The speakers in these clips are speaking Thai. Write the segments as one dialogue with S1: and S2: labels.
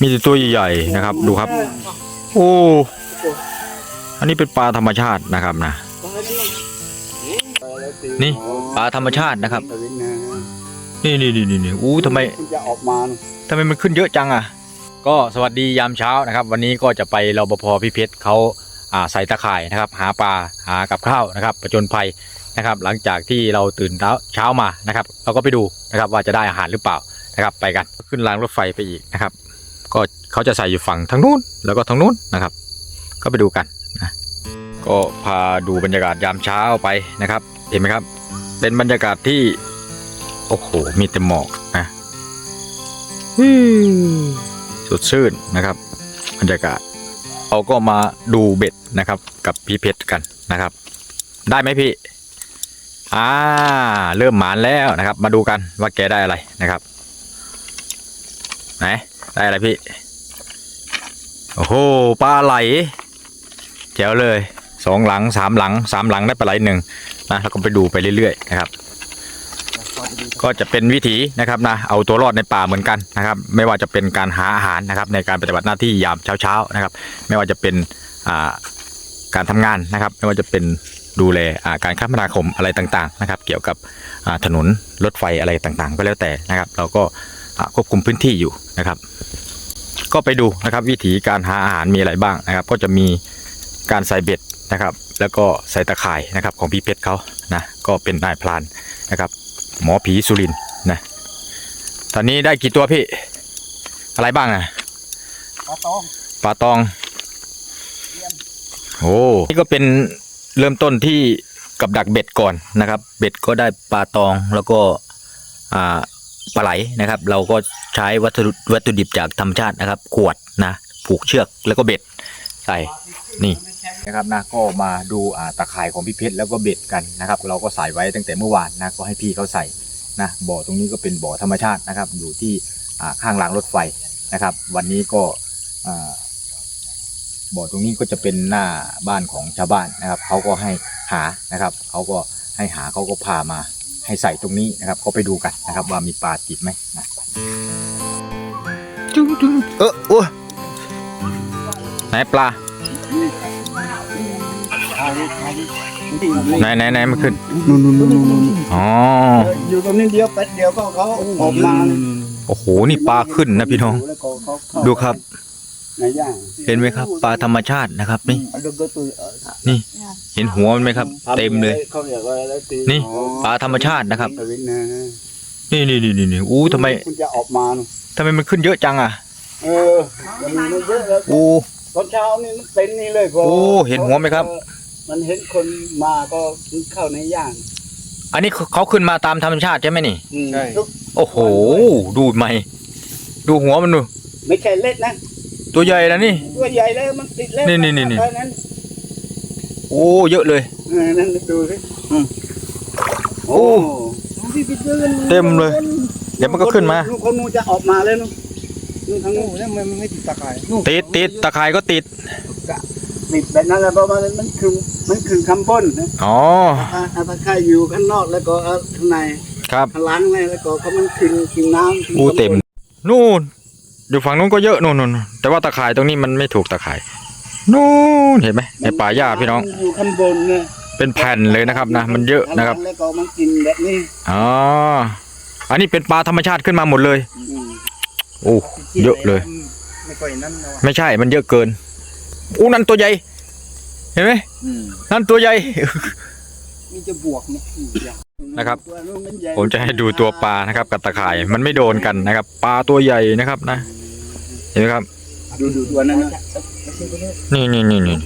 S1: มีแต่ตัวใหญ่ๆนะครับ ดูครับ โอ้อันนี้เป็นปลาธรรมชาตินะครับนะนี่ปลาธรรมชาตินะครับ นี่นี่นี่นี่นี่อู้ทำไม
S2: คุณจะออกมา
S1: ทำไมมันขึ้นเยอะจังอะ ก็สวัสดียามเช้านะครับ วันนี้ก็จะไปรปภพี่เพชรเขาอ่าใส่ตะข่ายนะครับ หาปลาหากับข้าวนะครับประจนภัยนะครับ หลังจากที่เราตื่นเช้าเช้ามานะครับ เราก็ไปดูนะครับว่าจะได้อาหารหรือเปล่านะครับ ไปกันขึ้นรางรถไฟไปอีกนะครับ ก็เขาจะใส่อยู่ฝั่งทางนู้นแล้วก็ทางนู้นนะครับ ก็ไปดูกันนะก็พาดูบรรยากาศยามเช้าไปนะครับ เห็นไหมครับ เป็นบรรยากาศที่ โอ้โห มีแต่หมอกนะฮึ่มสดชื่นนะครับ บรรยากาศเราก็มาดูเบ็ดนะครับ กับพี่เพชรกันนะครับ ได้ไหมพี่อ่าเริ่มหมานแล้วนะครับ มาดูกันว่าแกได้อะไรนะครับ ไหน ได้อะไรพี่ โอ้โหปลาไหลแจ๋วเลยสองหลังสามหลังสามหลังได้ปลาไหลหนึ่งนะแล้วก็ไปดูไปเรื่อยๆนะครับ ก็จะเป็นวิถีนะครับนะเอาตัวรอดในป่าเหมือนกันนะครับ ไม่ว่าจะเป็นการหาอาหารนะครับ ในการปฏิบัติหน้าที่ยามเช้าๆนะครับ ไม่ว่าจะเป็นอ่าการทำงานนะครับ ไม่ว่าจะเป็นดูแลการคมนาคมอะไรต่างๆนะครับ เกี่ยวกับถนนรถไฟอะไรต่างๆ ก็แล้วแต่นะครับ เราก็ ควบคุมพื้นที่อยู่นะครับ ก็ไปดูนะครับ วิถีการหาอาหารมีอะไรบ้างนะครับ ก็จะมีการใส่เบ็ดนะครับ แล้วก็ใส่ตะข่ายนะครับของพี่เพชรเขานะก็เป็นนายพรานนะครับ หมอผีสุรินทร์นะตอนนี้ได้กี่ตัวพี่ อะไรบ้างนะ
S2: ปลาตอง
S1: ปลาตองโอ้นี่ก็เป็นเริ่มต้นที่กับดักเบ็ดก่อนนะครับ เบ็ดก็ได้ปลาตองแล้วก็อ่า ปลาไหลนะครับ เราก็ใช้วัตถุวัตถุดิบจากธรรมชาตินะครับ ขวดนะ ผูกเชือกแล้วก็เบ็ดใส่นี่นะครับนะก็มาดูตะข่ายของพี่เพชรแล้วก็เบ็ดกันนะครับ เราก็ใส่ไว้ตั้งแต่เมื่อวานนะก็ให้พี่เขาใส่นะบ่อตรงนี้ก็เป็นบ่อธรรมชาตินะครับ อยู่ที่ข้างรางรถไฟนะครับ วันนี้ก็บ่อตรงนี้ก็จะเป็นหน้าบ้านของชาวบ้านนะครับเขาก็ให้หานะครับเขาก็ให้หาเขาก็พามา ให้ใส่ตรงนี้นะครับก็ไปดูกันนะครับ ว่ามีปลาติดไหมนะจุ๊งจุ๊งเออโอ้ยไหนปลาไหนไหนไหนมันขึ้น
S2: นู่นนู่นนู่นนู่น
S1: อ๋อ
S2: อยู่ตรงนี้เดียวแป๊บเดียวก็เขาออกมา
S1: โอ้โหนี่ปลาขึ้นนะพี่น้อง
S2: แล้วก็เขาเข้า
S1: ดูครับ
S2: ในย่าง
S1: เห็นไหมครับ ปลาธรรมชาตินะครับ นี่
S2: เอาดูตัวเออ
S1: นี่เห็นหัวมันไหมครับ เต็มเลย
S2: เขาเรียกว่าอะไรตี
S1: นี่ปลาธรรมชาตินะครับ
S2: ทวินนะ
S1: นี่นี่นี่นี่นี่อู้ทำไม
S2: คุณจะออกมา
S1: ทำไมมันขึ้นเยอะจังอะ
S2: เออมันมีเยอะแล้ว
S1: อู้
S2: ตอนเช้านี่มันเป็นนี่เลยพ
S1: โอ้เห็นหัวไหมครับ
S2: มันเห็นคนมาก็เข้าในย่าง
S1: อันนี้เขาขึ้นมาตามธรรมชาติใช่ไหมนี่
S2: อืม
S3: ใช่
S2: ทุก
S1: โอ้โห ดูไหมดูหัวมันดู
S2: ไม่ใช่เล็กนะ
S1: ตัวใหญ่นะนี่
S2: ตัวใหญ่เลยมันติดแล้ว
S1: นี่นี่นี่นี่
S2: เพราะฉะนั้น
S1: โอ้เยอะเลย
S2: เออนั่นดูสิอืม
S1: โอ้ เต็มเลย เดี๋ยวมันก็ขึ้นมา
S2: ลูกคนนู้นจะออกมาแล้วนู้นนู่นทาง
S3: โอ้
S2: นู้น
S3: แล้วมันไม่ติดตะข่าย
S1: ติดติดตะข่ายก็ติด
S2: ติดแบบนั้นแหละเพราะว่ามันคือมันคือคำพ่นนะ
S1: อ๋อ
S2: อ่าอาตาข่ายอยู่ข้างนอกแล้วก็เอาข้างใน
S1: ครับ
S2: ข้างหลังเลยแล้วก็เขามันคือคือน้ำคือ
S1: อู้
S2: คำพ่น
S1: เต็ม นู่น อยู่ฝั่งนู้นก็เยอะนู่นนู่นแต่ว่าตะข่ายตรงนี้มันไม่ถูกตะข่ายนู่นเห็นไหมในป่าหญ้าพี่น้อง
S2: อยู่ข้างบนเนี่ย
S1: เป็นแผ่นเลยนะครับนะ มันเยอะนะครับ
S2: ข้างหลังแล้วก็มันกินแบบนี้
S1: อ๋ออันนี้เป็นปลาธรรมชาติขึ้นมาหมดเลย
S2: อืม
S1: โอ้เยอะเลย
S3: ไม่ค่อยนั่นนะวะ
S1: ไม่ใช่มันเยอะเกินอู้นั่นตัวใหญ่ เห็นไหม
S2: อืม
S1: นั่นตัวใหญ่
S2: มีจะบวกเนี่ยอืมอย่าง
S1: นะครับ
S2: ตัวนู้นนใหญ่
S1: ผมจะให้ดูตัวปลานะครับกับตะข่ายมันไม่โดนกันนะครับ ปลาตัวใหญ่นะครับนะ เห็นไหมครับ
S2: ดูดูตัวนั้นนะ
S1: นี่นี่นี่นี่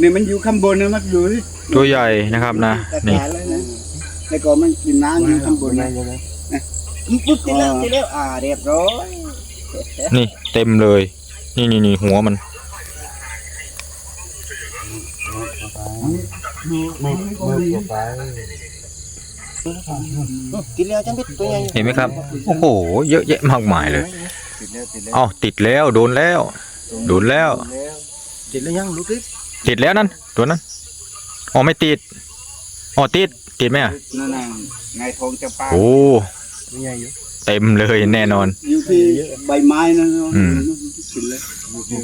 S2: นี่มันอยู่ข้างบนนะมันอยู่ที่
S1: ตัวใหญ่นะครับนะ
S2: แต่
S1: นี่
S2: ขาเลยนะแล้วก็มันกินน้ำอยู่ข้างบนนะปุ๊บติดแล้วติดแล้วอ่าเรียบร้อย
S1: นี่เต็มเลย นี่นี่นี่หัวมัน
S3: กินแล้วจังเป็ดตัวใหญ่
S1: เห็นไหมครับ โอ้โห เยอะแยะมากมายเลย
S3: ติดแล้วติดแล้ว
S1: เอ้าติดแล้วโดนแล้ว โดนแล้ว
S3: ติดแล้วยังลูกดิ
S1: ติดแล้วนั่นตัวนั้นอ๋อไม่ติดอ๋อติดติดไหมอะ
S2: นั่นน่ะไงทองจะปลา
S1: โอ้
S3: ตัวใหญ่อยู่
S1: เต็มเลยแน่นอน
S2: อยู่ที่ใบไม้นั่นเนาะ
S1: อืม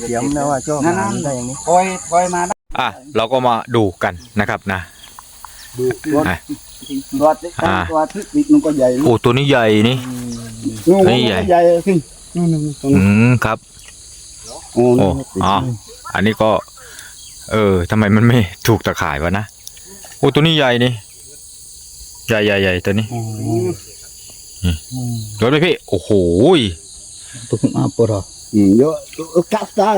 S3: เขียมนะว่าจ้อ
S2: นั่น
S3: หา
S2: นั่น
S3: ได้อย่างนี้
S2: ปล่อยปล่อยมาได้
S1: อะเราก็มาดูกันนะครับนะ
S2: ดูตัว
S1: อะ
S2: ตัวที่
S1: อ่า
S2: ตัวที่ปิดมันก็ใหญ่นะ
S1: โอ้ตัวนี้ใหญ่นี่
S2: นู่น
S1: นี่ใหญ่
S2: ใหญ่ขึ้ นนู่นนู่นตรง
S1: อื
S2: นั้น
S1: มครับ
S2: โอ้
S1: โอ้
S2: นี่ติด
S1: อ๋อ อันนี้ก็ เออทำไมมันไม่ถูกตะข่ายวะนะโอ้ตัวนี้ใหญ่นี่ใหญ่ใหญ่ใหญ่ตัวนี้
S2: อ๋อ
S1: รถไหมพี่โอ้โห
S2: ตุกมาปรอืมเยอะเออกัดได้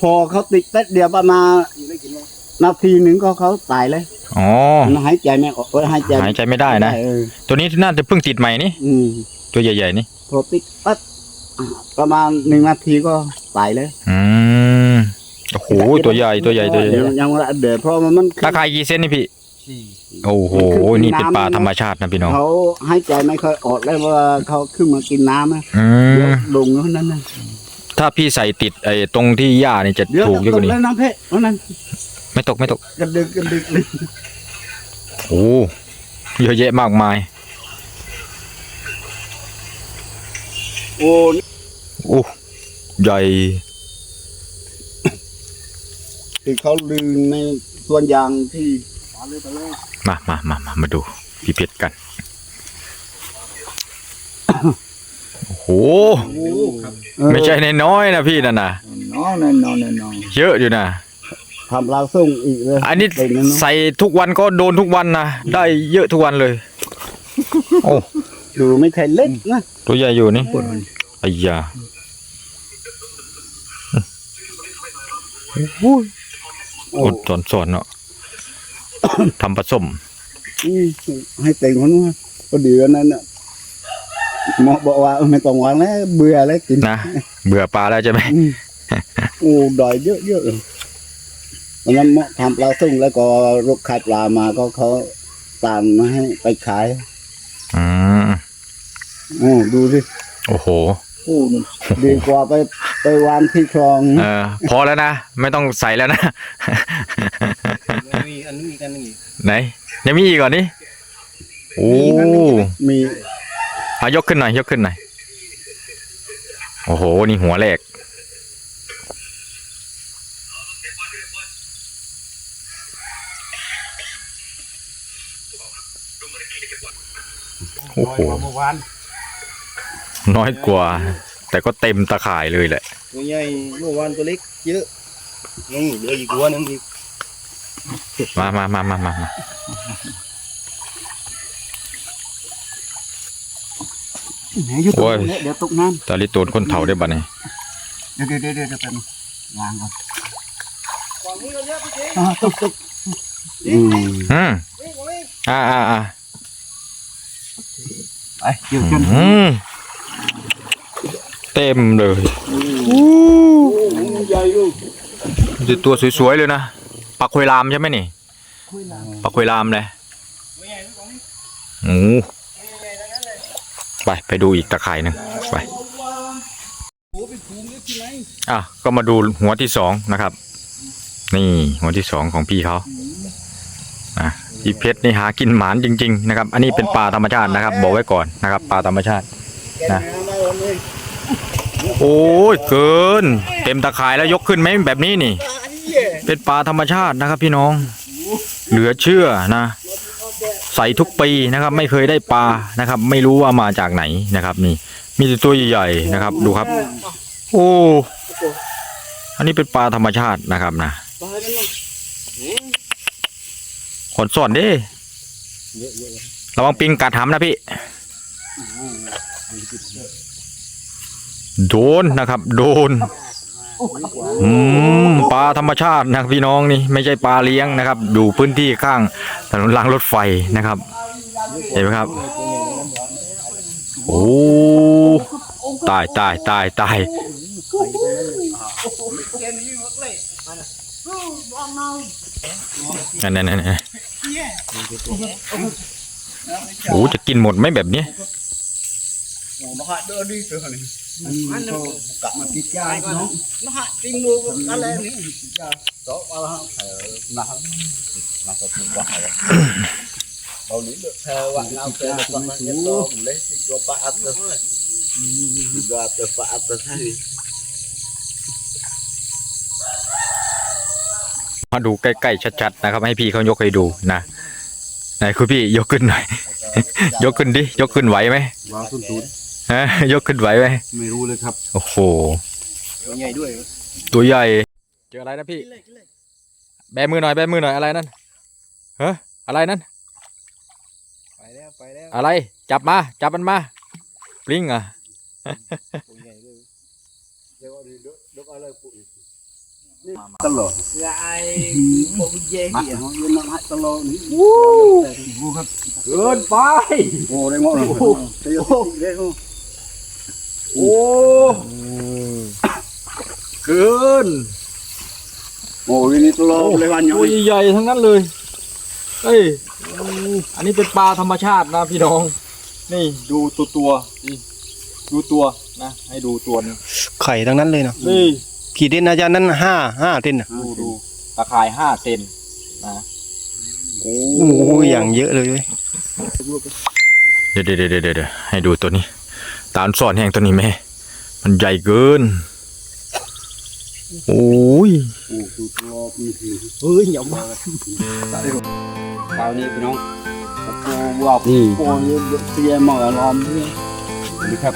S2: พอเขาติดเต็ดเดียวประมาณนาทีหนึ่งก็เขาตายเลย
S1: อ๋อ
S2: มันหายใจไม่ออกเออหายใจ
S1: หายใจไม่ได้นะ
S2: เออ
S1: ตัวนี้น่าจะเพิ่งติดใหม่นี่
S2: อืม
S1: ตัวใหญ่ๆนี่
S2: พอติดปั๊บอ่า ประมาณหนึ่งนาทีก็ตายเลย
S1: อืมโอ้โหตัวใหญ่ตัวใหญ่ตัวใหญ่
S2: เดี๋ยวยังไม่ได้เดือดเพราะมันมัน
S1: ตะข่ายกี่เส้นนี่พี่
S3: สี่
S1: โอ้โห
S2: มันขึ้น
S1: นี่เป็นปลา
S2: น้ำ
S1: ธรรมชาตินะพี่น้อง
S2: เขาหายใจไม่ค่อยออกเลยเพราะว่าเขาขึ้นมากินน้ำนะ
S1: อื
S2: เดี๋ยว
S1: ม
S2: ลงเท่านั้นนะ
S1: ถ้าพี่ใส่ติดไอ้ตรงที่หญ้านี่จะ
S2: เดี๋ยว
S1: ถูกเยอะกว่านี้
S2: แล้วน้ำเพชรเพราะนั้น
S1: ไม่ตกไม่ตก
S2: กระดึกกระดึกเลย
S1: โอ้เยอะแยะมากมาย
S2: โอ้
S1: โอ้ใหญ่
S2: ที่เขาลืมในส่วนยางที่
S1: มามามามามาดูพี่เพชรกัน โอ้โห ไม่ใช่น้อยๆนะพี่นั่นนะ
S2: น้องนั่นน้องนั่นน้อง
S1: เยอะอยู่นะ
S2: ทำลาวส่งอีกเลย
S1: อันนี้
S2: เด็กนั่นเนอะ
S1: ใส่ทุกวันก็โดนทุกวันนะ ได้เยอะทุกวันเลย โอ้
S2: ดูไม่ใช่เล็กนะ
S1: ตัวใหญ่อยู่นี่ไอ้ยาโอ้ย
S2: โอ้
S1: อดสอนสอนเนาะทำผสม
S2: อืมให้เต็งคนนู้นก็ดีวันนั้นน่ะหมอบอกว่าเออไม่ต้องวางแล้วเบื่อแล้วกิน
S1: นะเบื่อปลาแล้วใช่ไหม
S2: อืมโอ้ดอยเยอะเยอะเลยวันนั้นหมอทำปลาส่งแล้วก็รถขายปลามาก็เขาตามมาให้ไปขาย
S1: อืม
S2: โอ้ดูสิ
S1: โอ้โห
S2: โอ้ดีกว่าไปไปวานที่คลอง
S1: เออพอแล้วนะ ไม่ต้องใส่แล้วนะ
S3: มีอันนี้มีกันนี่
S1: ไหนยังมีอีกก่อนนี่โอ้
S2: มี
S1: เอายกขึ้นหน่อยยกขึ้นหน่อยโอ้โห นี่หัวแรกโอ้โห
S3: เมื่อวาน
S1: น้อยกว่า แต่ก็เต็มตะข่ายเลยแหละ
S3: ตัวใหญ่เมื่อวานตัวเล็กเยอะนี่เหลืออีกตัวหนึงอีก
S1: มามามามามามา
S2: ไหนอยู่ตรงนี้เดี๋ยวตกน้
S1: ตาลิตูนคนเฒ่าได้บัดนี้ำ
S2: เดี๋ยวเดี๋ยวเดี๋ยวเดี๋ยวเป็นวางก่อนอ่าตกตกอืม
S1: อืมอ่าอ่าอ่า
S2: ไปเดี๋ยวจน
S1: อืม เต็มเลย
S2: ใหญ่ลูก
S1: ดูตัวสวยๆเลยนะปลาคุยลามใช่ไหมนี่ปลาคุยลามเลยโอ้ไปไปดูอีกตะข่ายหนึ่งไปอะก็มาดูหัวที่สองนะครับ นี่หัวที่สองของพี่เขาอะพี่เพชรนี่หากินหมานจริง ๆ นะครับ อันนี้เป็นปลาธรรมชาตินะครับ บอกไว้ก่อนนะครับปลาธรรมชาตินะ โอ้ยเกิน เต็มตะข่ายแล้วยกขึ้นไหมแบบนี้นี่ เป็นปลาธรรมชาตินะครับพี่น้อง เหลือเชื่อนะ ใส่ทุกปีนะครับ ไม่เคยได้ปลานะครับ ไม่รู้ว่ามาจากไหนนะครับ นี่ มีแต่ตัวใหญ่ๆนะครับ ดูครับ โอ้อันนี้เป็นปลาธรรมชาตินะครับนะขนส่วนด้ระวังปิงกัดหำนะพี่ โดนนะครับ โดนอืมปลาธรรมชาตินะพี่น้องนี่ไม่ใช่ปลาเลี้ยงนะครับดูพื้นที่ข้างถนนรางรถไฟนะครับ เห็นไหมครับ โอ้ตายตายตายตายนั่นนั่นนั่นนั่นโอ้จะกินหมดไหมแบบนี้
S2: มันก็กลับมาติดยาเนาะนะฮะติมูอะไรนี่ติดยาต่อว่าเออนะฮะนะก็ถูกว่าเราหนี được theo bạn nào เป็น được con mang nhất đó mình lấy thì cho bạn ăn thôi cho ăn được bạn ăn thôi
S1: มาดูใกล้ๆชัดๆนะครับ ให้พี่เขายกให้ดูนะไหนคุณพี่ยกขึ้นหน่อย ยกขึ้นดิ ยกขึ้นไหวไหม ฮะยกขึ้นไหวไหม
S2: ไม่รู้เลยครับ
S1: โอ้โห
S3: ตัวใหญ่ด้วย
S1: ตัวใหญ่ เจออะไรนะพี่ แบมือหน่อยแบมือหน่อยอะไรนั่นเฮ้อะไรนั่น
S3: ไปแล้วไปแล้ว
S1: อะไร จับมา จับมันมาปลิงอะ
S3: ตัวใหญ่ด้วย
S2: เดี๋ยวเดี๋ยวเดี๋ยวอะไรปุ๋ยตลอด
S3: ไอ้โบเย่
S2: มาเขายืนนั่งให้ตลอดนี่
S1: เกินไป
S2: โอ้ได้หมดเลยเดี๋ยวเดี๋ยว
S1: โอ้เกิน
S2: โอ้ยนี่ตลอดเลยวัน
S1: ตัวใหญ่ๆทั้งนั้นเลยเฮ้ยอันนี้เป็นปลาธรรมชาตินะพี่น้อง นี่ดูตัวตัวๆนี่ดูตัวนะให้ดูตัวนี้
S3: ไข่ทั้งนั้นเลยเนาะ
S1: นี่
S3: กี่เด่นอาจารย์นั้นห้าห้าเด่นอะ
S1: ดูดูตะข่ายห้าเซนนะ
S2: โอ้
S3: โอ้โหอย่างเยอะเลยเว้ย
S1: เดี๋ยวเดี๋ยวเดี๋ยวเดี๋ยวให้ดูตัวนี้ ตาลสอนแห่งตัวนี้แม่มันใหญ่เกิน โอ้ย
S2: โอ้ดูตลอดนี่คือ
S3: เฮ้ยอย่ามา
S2: คราวนี้พี่น้องโอ้ว่านี่โอ้ยเสียหมอลอมนี่นี่ครับ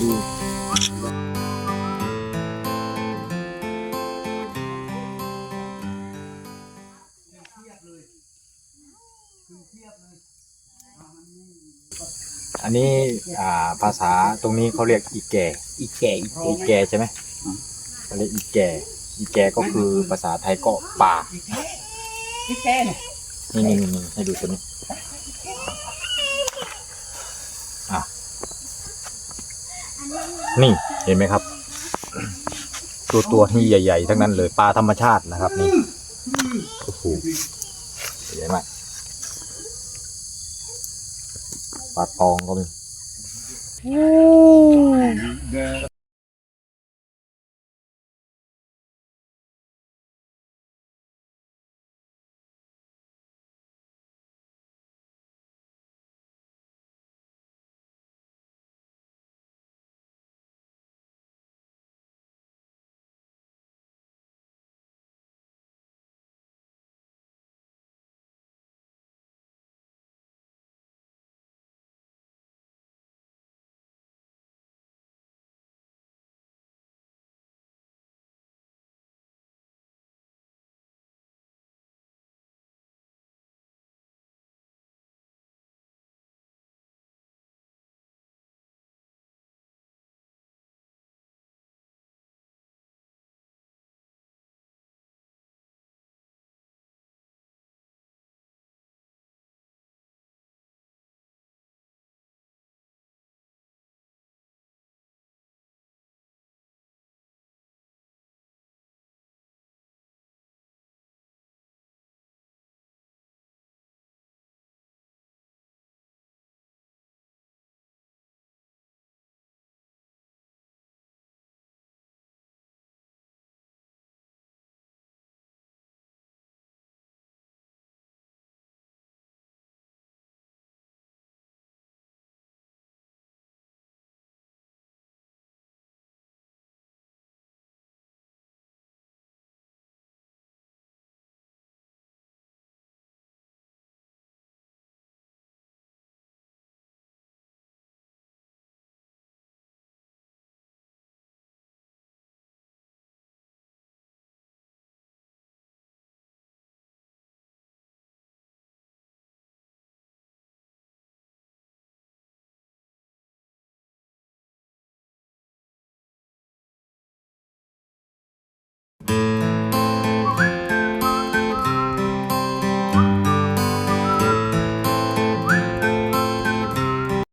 S2: ดู
S1: นนี้อ่าภาษาตรงนี้เขาเรียกอีแก่
S3: อีแก่อี
S1: อีแก่ใช่ไหมเขาเรียกอีแก่ อีแก่ก็คือภาษาไทยก็ป่า
S3: อีแก่เนี่ย
S1: นี่นี่นี่นี่ให้ดูตัวนี้อะนี่เห็นไหมครับ ตัวตัวนี่ใหญ่ ๆ ทั้งนั้นเลยปลาธรรมชาตินะครับ นี่โอ้โหใหญ่มาก ปลาตองก็มี